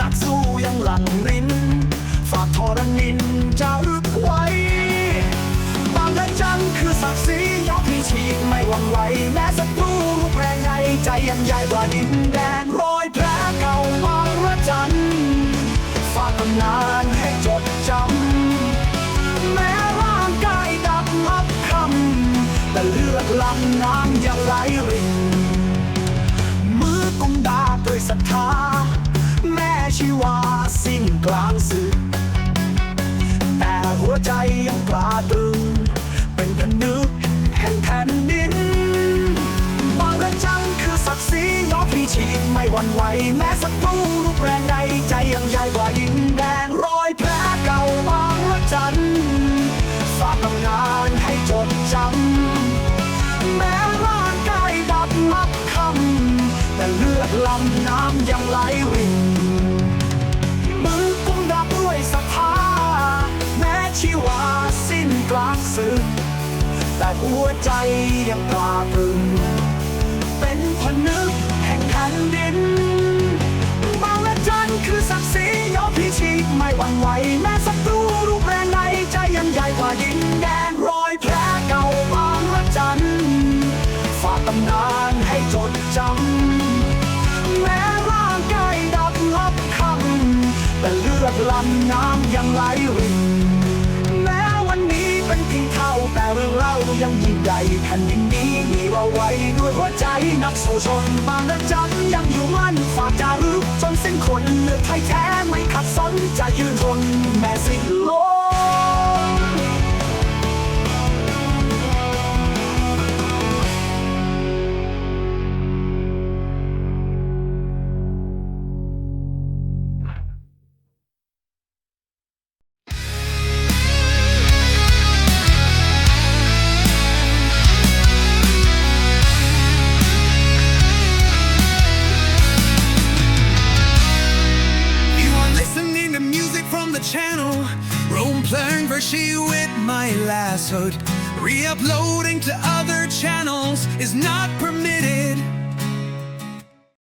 นักสู้ยังหลังริน ฝากทรนินจะรึกไว้ บางระจังคือศักดิ์ศรียอมพี่ฉีกไม่หวั่นไหวแม้ศัตรูรูปแรงไงใจยังใหญ่กว่าดินแดนรอยแผลเก่าบางระจัน ฝากตำนานให้จดจำ แม้ร่างกายดับมับคำแต่เลือดลำน้ำยังไหลริน ไม่หวั่นไหวแม้ศักตรูรูปแรงใดใจยังใหญ่กว่าดินแดงรอยแผลเก่าบางระจันฝากตำนานให้จดจำแม้ร่างกายดับมับคำแต่เลือดลำน้ำยังไหลรินมือกุมดาบด้วยศรัทธาแม้ชีวาสิ้นกลางศึกแต่หัวใจยังกล้าตรึงเป็นผนึก ดินบางละจันคือศักดิ์ศรียอมพิชิตไม่หวั่นไหวแม้ศัตรูรูปแรงในใจยังใหญ่กว่าดินแดนรอยแผลเก่าบางละจันฝากตำนานให้จดจำแม้ร่างกายดับลับคำแต่เลือดลำน้ำยังไหลรินแม้วันนี้เป็นเพียงเท่าแต่เรื่องเล่ายังยิ่งใหญ่แผ่นดินนี้มีเราไว้ด้วยหัวใจนักสู้ชนบางระจัน คนเลือดไทยแท้ไม่ขัดสนจะยืนทนแม้สิ้นโลก channel. Rome playing Vershi with my last hood. Re uploading to other channels is not permitted.